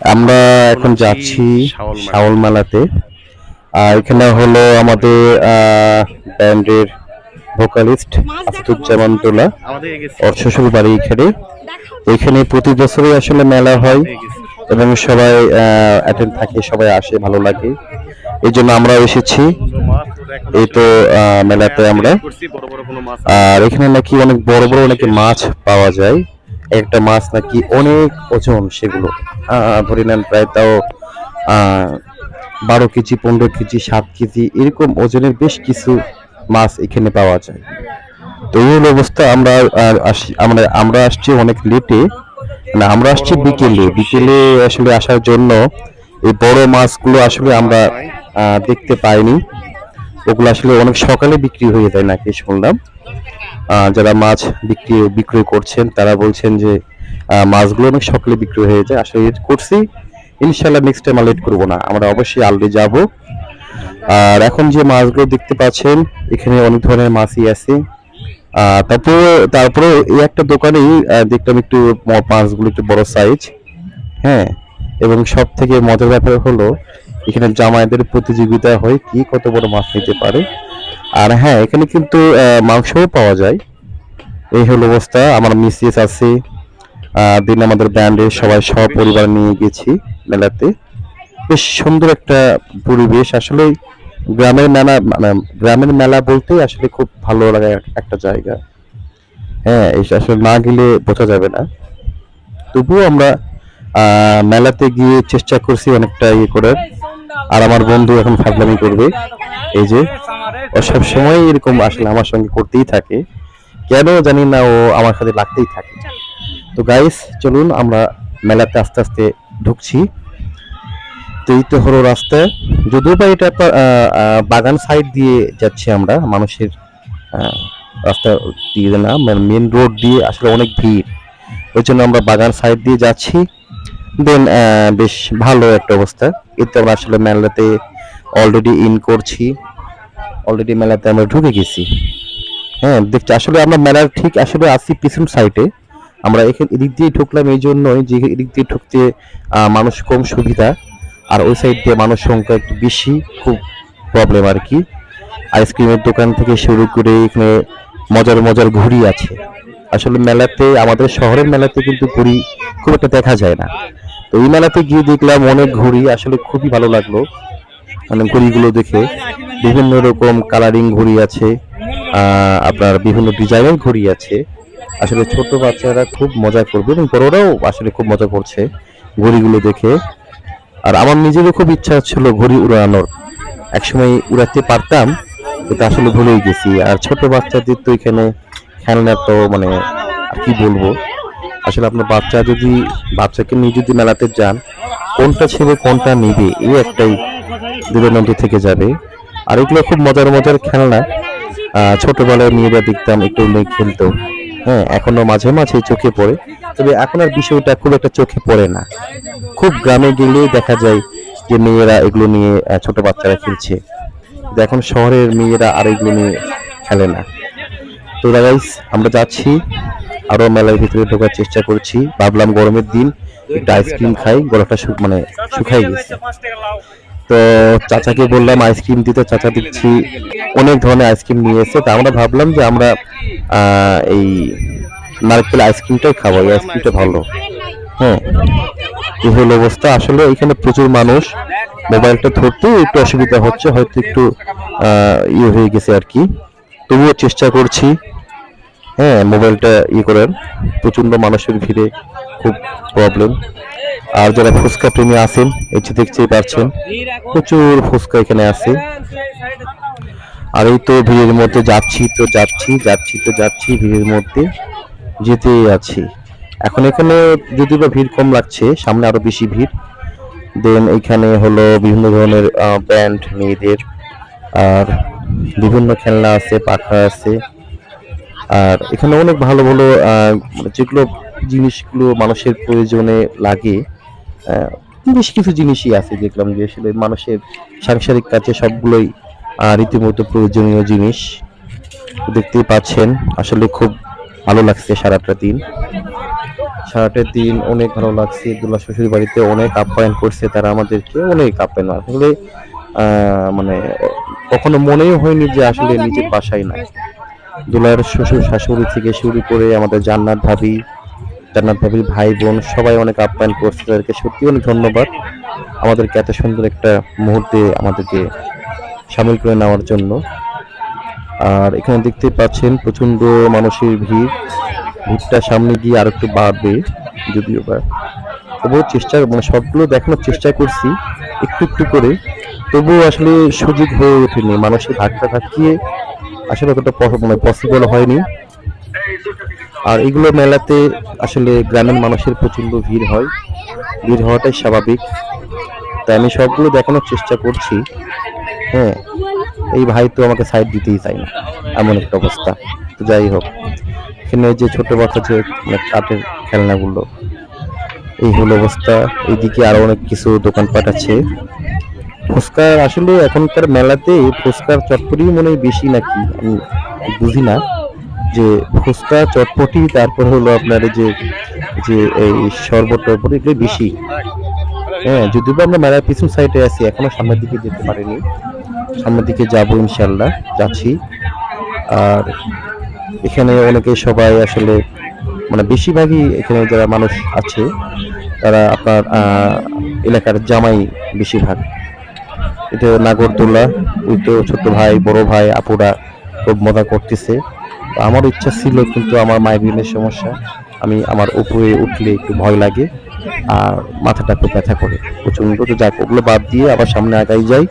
আমরা এখন যাচ্ছি শাওল মেলা। মেলাতে আর এখানে হলো আমাদের ব্যান্ডের ভোকালিস্ট আফতুজ্জামান তোলা আমাদের ওর শ্বশুর বাড়ি এখানে। এখানে প্রতি বছরই আসলে মেলা হয় এবং সবাই অ্যাটেন্ড থাকে সবাই আসে ভালো লাগে। এই জন্য আমরাও এসেছি। এই তো আহ, মেলাতে আমরা। আর এখানে নাকি অনেক বড় বড় নাকি মাছ পাওয়া যায়। একটা মাছ নাকি অনেক ওজন সেগুলো। ধরে নেন প্রায় তাও বারো কেজি, পনেরো কেজি, সাত কেজি এরকম ওজনের বেশ কিছু মাছ এখানে পাওয়া যায়। তো এই অবস্থা। আমরা আসি, আমরা আমরা আসছি অনেক লেটে মানে আমরা আসছি বিকেলে। বিকেলে আসলে আসার জন্য এই বড় মাছগুলো আসলে আমরা দেখতে পাইনি। ওগুলো আসলে অনেক সকালে বিক্রি হয়ে যায় নাকি শুনলাম। যারা মাছ বিক্রি বিক্রয় করছেন, তারা বলছেন যে মাছগুলো অনেক সকালে বিক্রি হয়ে যায়। আসলে করছি। ইনশাল্লাহ নেক্সট টাইম লেট করব না। আমরা অবশ্যই আলরে যাব। আর এখন যে মাছগুলো দেখতে পাচ্ছেন, এখানে অনেক ধরনের মাছই আছে। তারপরে তারপরে এই একটা দোকানেই দেখলাম একটু মাছগুলো একটু বড় সাইজ হ্যাঁ এবং সব থেকে মজার ব্যাপার হলো এখানে জামাইদের প্রতিযোগিতা হয়, কি কত বড় মাছ নিতে পারে। আর হ্যাঁ এখানে কিন্তু মাংসও পাওয়া যায়। এই হলো অবস্থা। আমার মিসেস আছে। দিন আমাদের ব্যান্ডের সবাই সপরিবার নিয়ে গেছি মেলাতে। বেশ সুন্দর একটা পরিবেশ। আসলে গ্রামের মেলা মানে গ্রামের মেলা বলতে আসলে খুব ভালো লাগা একটা জায়গা। হ্যাঁ আসলে না গেলে বোঝা যাবে না। তবুও আমরা মেলাতে গিয়ে চেষ্টা করছি অনেকটা ইয়ে করার। আর আমার বন্ধু এখন ফাগলামি করবে। এই যে, ও সব সময় এরকম আসলে আমার সঙ্গে করতেই থাকে। কেন জানি না, ও আমার সাথে লাগতেই থাকে। তো গাইস চলুন আমরা মেলাতে আস্তে আস্তে ঢুকছি। তো এই তো হলো রাস্তা। যদিও বা এটা বাগান সাইড দিয়ে যাচ্ছি আমরা। মানুষের রাস্তা দিয়ে না, মেন রোড দিয়ে আসলে অনেক ভিড়। ওই জন্য আমরা বাগান সাইড দিয়ে যাচ্ছি। দেন বেশ ভালো একটা অবস্থা। এতে আমরা আসলে মেলাতে অলরেডি ইন করছি। অলরেডি মেলাতে আমরা ঢুকে গেছি। হ্যাঁ দেখছি, আসলে আমরা মেলার ঠিক আসলে আসি পিছন সাইডে আমরা এখানে, এদিক দিয়ে ঢুকলাম এই জন্যই যে এদিক দিয়ে ঢুকতে মানুষ কম সুবিধা। আর ওই সাইড দিয়ে মানুষ সংখ্যা একটু বেশি, খুব প্রবলেম আর কি। আইসক্রিমের দোকান থেকে শুরু করে এখানে মজার মজার ঘুড়ি আছে। আসলে মেলাতে, আমাদের শহরের মেলাতে কিন্তু ঘুড়ি খুব একটা দেখা যায় না। তো এই মেলাতে গিয়ে দেখলাম অনেক ঘড়ি, আসলে খুবই ভালো লাগল। মানে ঘড়িগুলো দেখে। বিভিন্ন রকম কালারিং ঘড়ি আছে আপনার বিভিন্ন ডিজাইনের ঘড়ি আছে। আসলে ছোট বাচ্চারা খুব মজা করবে এবং বড়রাও আসলে খুব মজা করছে ঘড়িগুলো দেখে। আর আমার নিজেরও খুব ইচ্ছা ছিল ঘড়ি উড়ানোর। একসময় উড়াতে পারতাম, কিন্তু আসলে ভুলেই গেছি। আর ছোট বাচ্চাদের তো এখানে খেলনা তো মানে কি বলব? আসলে আপনার বাচ্চা যদি, বাচ্চাকে নিয়ে যদি মেলাতে যান, কোনটা ছেড়ে কোনটা নিবে, এই একটাই দ্বিধাদ্বন্দ্ব থেকে যাবে। আর এগুলো খুব মজার মজার খেলনা। ছোটবেলায় মেয়েরা দেখতাম, একটু মেয়ে খেলতো। হ্যাঁ এখনও মাঝে মাঝে চোখে পড়ে। তবে এখন আর বিষয়টা খুব একটা চোখে পড়ে না। খুব গ্রামে গেলে দেখা যায় যে মেয়েরা এগুলো নিয়ে ছোট বাচ্চারা খেলছে। এখন শহরের মেয়েরা আর এগুলো নিয়ে খেলে না। তো গাইস আমরা যাচ্ছি। আরও মেলার ভিতরে ঢোকার চেষ্টা করছি। ভাবলাম গরমের দিন একটু আইসক্রিম খাই, গলাটা মানে শুকাই গেছে। তো চাচাকে বললাম আইসক্রিম দিতে, চাচা দিচ্ছি অনেক ধরনের আইসক্রিম নিয়ে এসেছে। তা আমরা ভাবলাম যে আমরা এই নারকেল আইসক্রিমটাই খাব, এই আইসক্রিমটা ভালো। হ্যাঁ এই হলো অবস্থা। আসলে এখানে প্রচুর মানুষ, মোবাইলটা ধরতে একটু অসুবিধা হচ্ছে, হয়তো একটু ইয়ে হয়ে গেছে আর কি। তবুও চেষ্টা করছি। হ্যাঁ মোবাইলটা ইয়ে করার প্রচণ্ড মানুষের ভিড়ে খুব প্রবলেম আর যারা ফুচকা প্রেমী আছেন, এই যে দেখতেই পাচ্ছেন, প্রচুর ফুচকা এখানে আছে। আর এই তো ভিড়ের মধ্যে যাচ্ছি তো যাচ্ছি যাচ্ছি তো যাচ্ছি, ভিড়ের মধ্যে যেতেই আছি। এখন এখানে যদি বা ভিড় কম লাগছে, সামনে আরও বেশি ভিড়। দেন এখানে হলো বিভিন্ন ধরনের ব্যান্ড মেয়েদের। আর বিভিন্ন খেলনা আছে, পাখা আছে। আর এখানে অনেক ভালো ভালো মানে যেগুলো জিনিসগুলো মানুষের প্রয়োজনে লাগে বেশ কিছু জিনিসই আছে দেখলাম যে আসলে মানুষের সাংসারিক কাজে সবগুলোই রীতিমতো প্রয়োজনীয় জিনিস। দেখতেই পাচ্ছেন, আসলে খুব ভালো লাগছে সারাটা দিন। সারাটা দিন অনেক ভালো লাগছে দুলা শ্বশুর বাড়িতে অনেক আপ্যায়ন করছে তারা আমাদেরকে, অনেক আপ্যায়ন। আসলে মানে কখনো মনেই হয়নি যে আসলে নিজের বাসায় নাই। দুলার শ্বশুর শাশুড়ি থেকে শুরু করে আমাদের জান্নাত ভাবি, জান্নাত ভাবির ভাই বোন সবাই অনেক আপ্যায়ন করছে তাদেরকে সত্যি অনেক ধন্যবাদ। আমাদেরকে এত সুন্দর একটা মুহূর্তে আমাদেরকে সামিল করে নেওয়ার জন্য। আর এখানে দেখতে পাচ্ছেন প্রচণ্ড মানুষের ভিড়। ভিড়টা সামনে গিয়ে আর একটু বাড়বে, যদিও বা। তবুও চেষ্টা মানে সবগুলো দেখানোর চেষ্টা করছি, একটু একটু করে। তবুও আসলে সুযোগ হয়ে ওঠেনি। মানুষের ধাক্কা ধাক্কিয়ে আসলে অতটা মানে পসিবল হয়নি। আর এগুলো মেলাতে আসলে গ্রামের মানুষের প্রচণ্ড ভিড় হয়। ভিড় হওয়াটাই স্বাভাবিক। তাই আমি সবগুলো দেখানোর চেষ্টা করছি। হ্যাঁ এই ভাই তো আমাকে সাইড দিতেই চাই না। এমন একটা অবস্থা। তো যাই হোক, এখানে যে ছোট বাচ্চা যে মানে কাঠের খেলনাগুলো, এই হলো অবস্থা। এইদিকে আরও অনেক কিছু দোকানপাট আছে। ফুচকা আসলে এখনকার মেলাতে ফুচকার চটপটি মনে বেশি নাকি? আমি বুঝি না। যে ফুচকা চটপটি, তারপর হলো আপনার যে যে এই শরবত টরবট এগুলো বেশি। হ্যাঁ যদিও আমরা মেলার পিছন সাইডে আছি, এখনও সামনের দিকে যেতে পারিনি। সামনের দিকে যাব ইনশাল্লাহ যাচ্ছি। আর এখানে অনেকে সবাই আসলে মানে বেশিরভাগই এখানে যারা মানুষ আছে, তারা আপনার এলাকার জামাই বেশিরভাগ। এটা নাগরদোলা। ওই তো ছোট ভাই, বড় ভাই, আপুরা খুব মজা করতেছে। আমার ইচ্ছা ছিল কিন্তু আমার মাইগ্রেনের সমস্যা। আমি আমার উপরে উঠলে একটু ভয় লাগে আর মাথাটা খুব ব্যথা করে। প্রচণ্ড তো যাক, ওগুলো বাদ দিয়ে আবার সামনে আগাই যাই।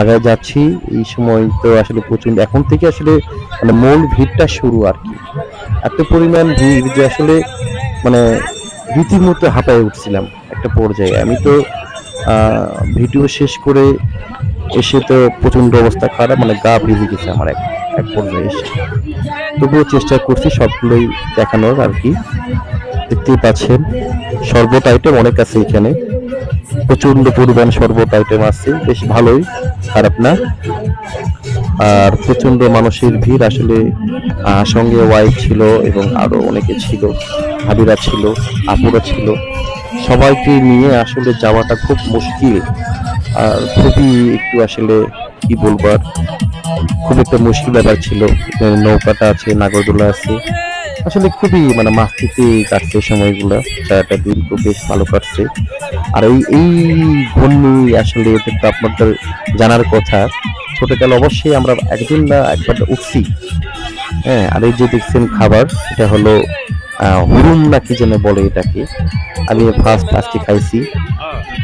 আগায় যাচ্ছি, এই সময় তো আসলে প্রচণ্ড, এখন থেকে আসলে মানে মূল ভিড়টা শুরু আর কি। এত পরিমাণ ভিড় যে আসলে মানে রীতিমতো হাঁপায় উঠছিলাম একটা পর্যায়ে। আমি তো ভিডিও শেষ করে এসে তো প্রচণ্ড অবস্থা খারাপ মানে গা ভিজে গেছে আমার এক এক পর্যায়ে এসে। তবুও চেষ্টা করছি সবগুলোই দেখানোর আর কি। দেখতেই পাচ্ছেন, শরবত আইটেম অনেক আছে এখানে। প্রচণ্ড পরিমাণ শরবত আইটেম আছে, বেশ ভালোই, খারাপ না। আর প্রচণ্ড মানুষের ভিড় আসলে সঙ্গে ওয়াইফ ছিল এবং আরও অনেকে ছিল, ভাবিরা ছিল, আপুরা ছিল। সবাইকে নিয়ে আসলে যাওয়াটা খুব মুশকিল আর খুবই একটু আসলে কি বলব আর, খুব একটা মুশকিল ব্যাপার ছিল। নৌকাটা আছে, নাগরদোলা আছে। আসলে খুবই মানে মাস্তিতে কাটছে সময়গুলো। সারাটা দিন খুব বেশ ভালো কাটছে। আর এই এই ঘূর্ণি আসলে আপনাদের জানার কথা। ছোটকালে অবশ্যই আমরা একদিন না একবার উঠছি। হ্যাঁ আর এই যে দেখছেন খাবার, এটা হলো হুরুম না কি যেন বলে এটাকে। আমি ফার্স্ট আজকে খাইছি।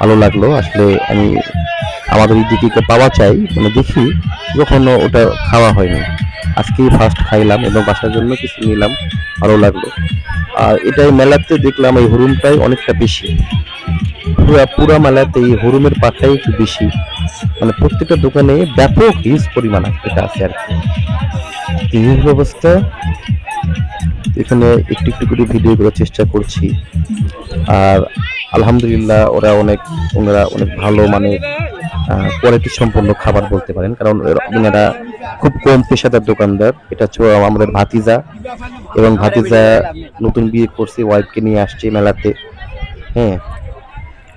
ভালো লাগল। আসলে আমি আমাদের এই দিকে পাওয়া চাই। মানে দেখি, কখনো ওটা খাওয়া হয়নি। আজকেই ফার্স্ট খাইলাম এবং বাসার জন্য কিছু নিলাম। ভালো লাগল। আর এটাই মেলাতে দেখলাম এই হুরুমটাই অনেকটা বেশি। পুরা পুরা মেলাতে এই হরুমের পাটটাই একটু বেশি। মানে প্রত্যেকটা দোকানে ব্যাপক হিউজ পরিমাণ এটা আছে আর কি অবস্থা? এখানে একটু একটু করে ভিডিও করার চেষ্টা করছি। আর আলহামদুলিল্লাহ ওরা অনেক, ওনারা অনেক ভালো মানে কোয়ালিটি সম্পন্ন খাবার বলতে পারেন। কারণ ওনারা খুব কম পেশাদার দোকানদার। এটা হচ্ছে আমাদের ভাতিজা। এবং ভাতিজা নতুন বিয়ে করছে ওয়াইফকে নিয়ে আসছে মেলাতে। হ্যাঁ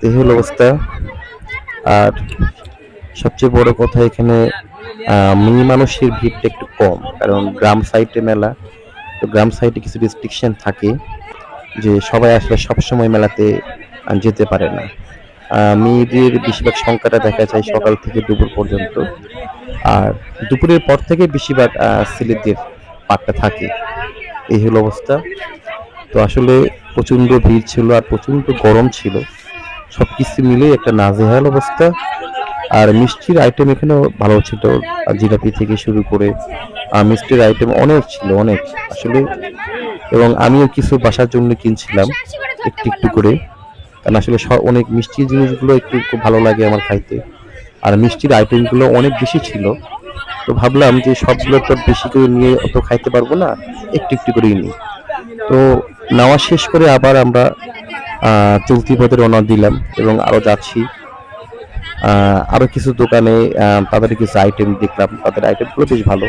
এই হলো অবস্থা। আর সবচেয়ে বড় কথা এখানে মেয়ে মানুষের ভিড়টা একটু কম। কারণ গ্রাম সাইডে মেলা। তো গ্রাম সাইডে কিছু রেস্ট্রিকশন থাকে যে সবাই আসলে সবসময় মেলাতে যেতে পারে না। মেয়েদের বেশিরভাগ সংখ্যাটা দেখা যায় সকাল থেকে দুপুর পর্যন্ত। আর দুপুরের পর থেকে বেশিরভাগ ছেলেদের পাটটা থাকে। এই হলো অবস্থা। তো আসলে প্রচণ্ড ভিড় ছিল আর প্রচণ্ড গরম ছিল। সব কিছু মিলে একটা নাজেহাল অবস্থা। আর মিষ্টির আইটেম এখানেও ভালো ছিল জিলাপি থেকে শুরু করে মিষ্টির আইটেম অনেক ছিল, অনেক। আসলে, এবং আমিও কিছু বাসার জন্য কিনছিলাম, একটু একটু করে। কারণ আসলে অনেক মিষ্টি জিনিসগুলো একটু খুব ভালো লাগে আমার খাইতে। আর মিষ্টির আইটেমগুলো অনেক বেশি ছিল। তো ভাবলাম যে সবগুলো তো বেশি করে নিয়ে অত খাইতে পারব না, একটু একটু করেই নিই। তো নেওয়া শেষ করে আবার আমরা চলতি পথে রওনা দিলাম, এবং আরও যাচ্ছি। আহ, আরও কিছু দোকানে তাদের কিছু আইটেম দেখলাম তাদের আইটেমগুলো বেশ ভালো।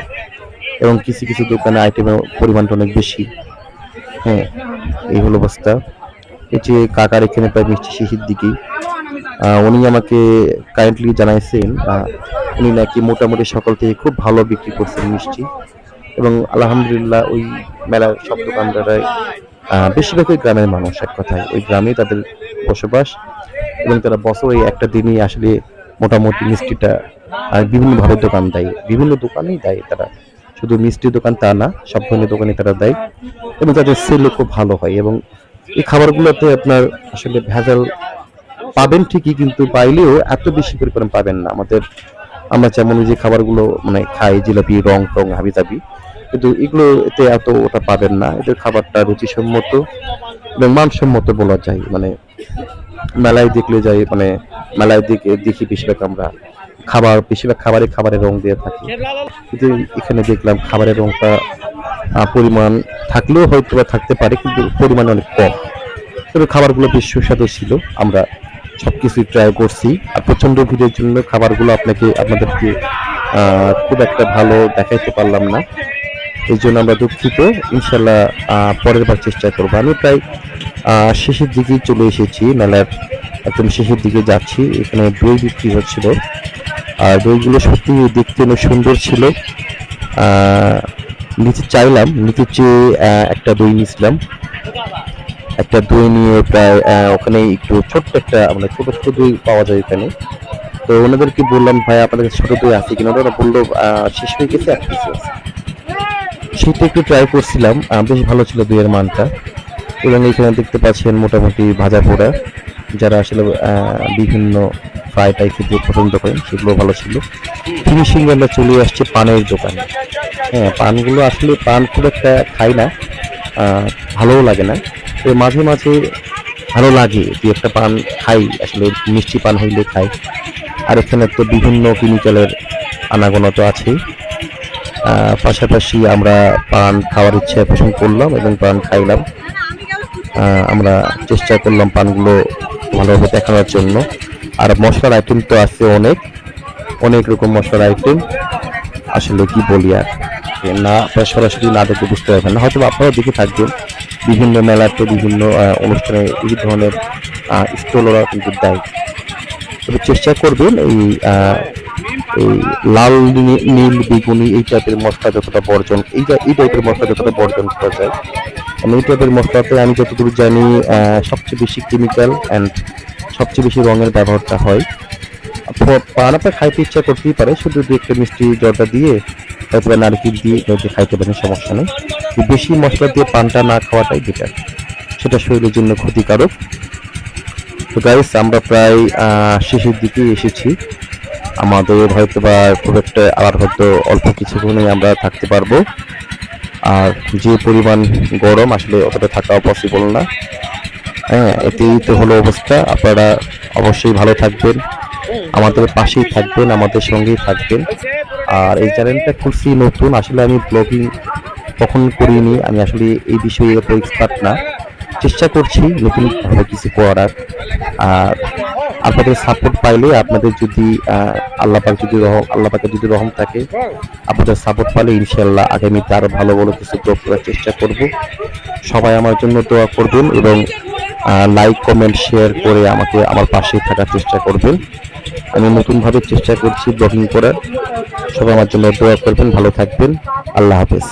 এবং কিছু কিছু দোকানে আইটেমের পরিমাণটা অনেক বেশি। হ্যাঁ এই হলো অবস্থা। যে কাকার এখানে প্রায় মিষ্টি শেষের দিকেই। উনি আমাকে কাইন্ডলি জানাইছেন উনি নাকি মোটামুটি সকাল থেকে খুব ভালো বিক্রি করছেন মিষ্টি। এবং আলহামদুলিল্লাহ ওই মেলার সব দোকানদারাই বেশিরভাগই গ্রামের মানুষ এক কথায়। ওই গ্রামে তাদের বসবাস। এবং তারা বছরে একটা দিনই আসলে মোটামুটি মিষ্টিটা বিভিন্নভাবে দোকান দেয়। বিভিন্ন দোকানেই দেয় তারা। শুধু মিষ্টি দোকান তা না, সব ধরনের দোকানে তারা দেয়। এবং তাদের সেলও খুব ভালো হয় এবং এই খাবারগুলোতে আপনার আসলে ভেজাল পাবেন ঠিকই, কিন্তু পাইলেও এত বেশি পরিমাণ পাবেন না। আমাদের, আমরা যেমন যে খাবারগুলো মানে খাই, জিলাপি, রং, টং হাবি জাবি কিন্তু এগুলো এতে এত ওটা পাবেন না। এদের খাবারটা রুচিসম্মত এবং মানসম্মত বলা যায়। মানে মেলায় দেখলে যাই মানে মেলায় দিকে, দেখি বেশিরভাগ আমরা খাবার, বেশিরভাগ খাবারে খাবারের রং দিয়ে থাকি। কিন্তু এখানে দেখলাম খাবারের রংটা পরিমাণ থাকলেও হয়তো বা থাকতে পারে, কিন্তু পরিমাণ অনেক কম। তবে খাবারগুলো বেশ সুস্বাদু ছিল, আমরা সবকিছু ট্রাই করছি। আর প্রচণ্ড ভিড়ের জন্য খাবারগুলো আপনাকে, আপনাদেরকে খুব একটা ভালো দেখাইতে পারলাম না। এই জন্য আমরা দুঃখিত। ইনশাল্লাহ পরের বার চেষ্টা করব। আমি প্রায় শেষের দিকেই চলে এসেছি মেলার, একদম শেষের দিকে যাচ্ছি। এখানে দই বিক্রি হচ্ছিল। আর দইগুলো সত্যি দেখতে অনেক সুন্দর ছিল। নিচে চাইলাম, নিচে চেয়ে একটা দই নিয়েছিলাম একটা দই নিয়ে প্রায় ওখানে একটু ছোট্ট একটা মানে ছোট ছোট দই পাওয়া যায় এখানে। তো ওনাদেরকে বললাম, ভাই, আপনাদের ছোট দই আছে কিনা? ওরা বলল শেষ হয়ে গেছে এক পিস আছে। সেটা একটু ট্রাই করছিলাম বেশ ভালো ছিল দইয়ের মানটা। এবং এখানে দেখতে পাচ্ছেন মোটামুটি ভাজা পোড়া, যারা আসলে বিভিন্ন ফ্রাই টাই খেতে পছন্দ করেন, সেগুলো ভালো ছিল। ফিনিশিং আমরা চলে আসছে পানের দোকানে। হ্যাঁ পানগুলো আসলে পান খুব একটা খাই না ভালোও লাগে না। তো মাঝে মাঝে ভালো লাগে দু একটা পান খাই, আসলে মিষ্টি পান হইলে খাই। আর এখানে তো বিভিন্ন কেমিক্যালের আনাগোনা তো আছেই। পাশাপাশি আমরা পান খাওয়ার ইচ্ছে পোষণ করলাম এবং পান খাইলাম। আমরা চেষ্টা করলাম পানগুলো ভালোভাবে দেখানোর জন্য। আর মশলার আইটেম তো আছে অনেক অনেক রকম মশলার আইটেম আসলে কি বলি আর? না আপনারা সরাসরি না দেখে বুঝতে পারবেন না। হয়তো বা আপনারাও দেখে থাকবেন, বিভিন্ন মেলাতে বিভিন্ন অনুষ্ঠানে এই ধরনের স্টল ওরা কিন্তু দেয়। তবে চেষ্টা করবেন এই এই লাল নীল, বেগুনি এই টাইপের মশলা যতটা বর্জন, এই এই টাইপের মশলা যতটা বর্জন করা যায়। কারণ এই টাইপের মশলাতে আমি যতদূর জানি সবচেয়ে বেশি কেমিক্যাল অ্যান্ড সবচেয়ে বেশি রঙের ব্যবহারটা হয়। আপনার খাইতে ইচ্ছা করতেই পারে, শুধু দু একটা মিষ্টি জর্দা দিয়ে বা নারকেল দিয়ে হয়তো খাইতে পারেন, সমস্যা নেই। বেশি মশলা দিয়ে পানটা না খাওয়াটাই বেটার সেটা শরীরের জন্য ক্ষতিকারক। তো গাইস আমরা প্রায় শেষের দিকে এসেছি। আমাদের হয়তো বা খুব একটা আর হয়তো অল্প কিছুক্ষণে আমরা থাকতে পারব। আর যে পরিমাণ গরম আসলে অতটা থাকাও পসিবল না। হ্যাঁ এতেই তো হলো অবস্থা। আপনারা অবশ্যই ভালো থাকবেন। আমাদের পাশেই থাকবেন, আমাদের সঙ্গেই থাকবেন। আর এই চ্যানেলটা খুলছি নতুন, আসলে আমি ব্লগিং কখন করিনি, আমি আসলে এই বিষয়ে এত এক্সপার্ট না। চেষ্টা করছি নতুন কিছু করার। আর আপনাদের সাপোর্ট পাইলে আপনাদের যদি আহ, আল্লাহ পাক যদি রহম আল্লাহ পাকের যদি রহম থাকে আপনাদের সাপোর্ট পাইলে ইনশাল্লাহ আগামীতে আরও ভালো ভালো কিছু ব্লগ করার চেষ্টা করব। সবাই আমার জন্য দোয়া করবেন এবং লাইক কমেন্ট শেয়ার করে আমাকে আমার পাশে থাকার চেষ্টা করবেন। আমি নতুনভাবে চেষ্টা করছি ব্লগিং করার। সবাই আমার জন্য দোয়া করবেন ভালো থাকবেন। আল্লাহ হাফেজ।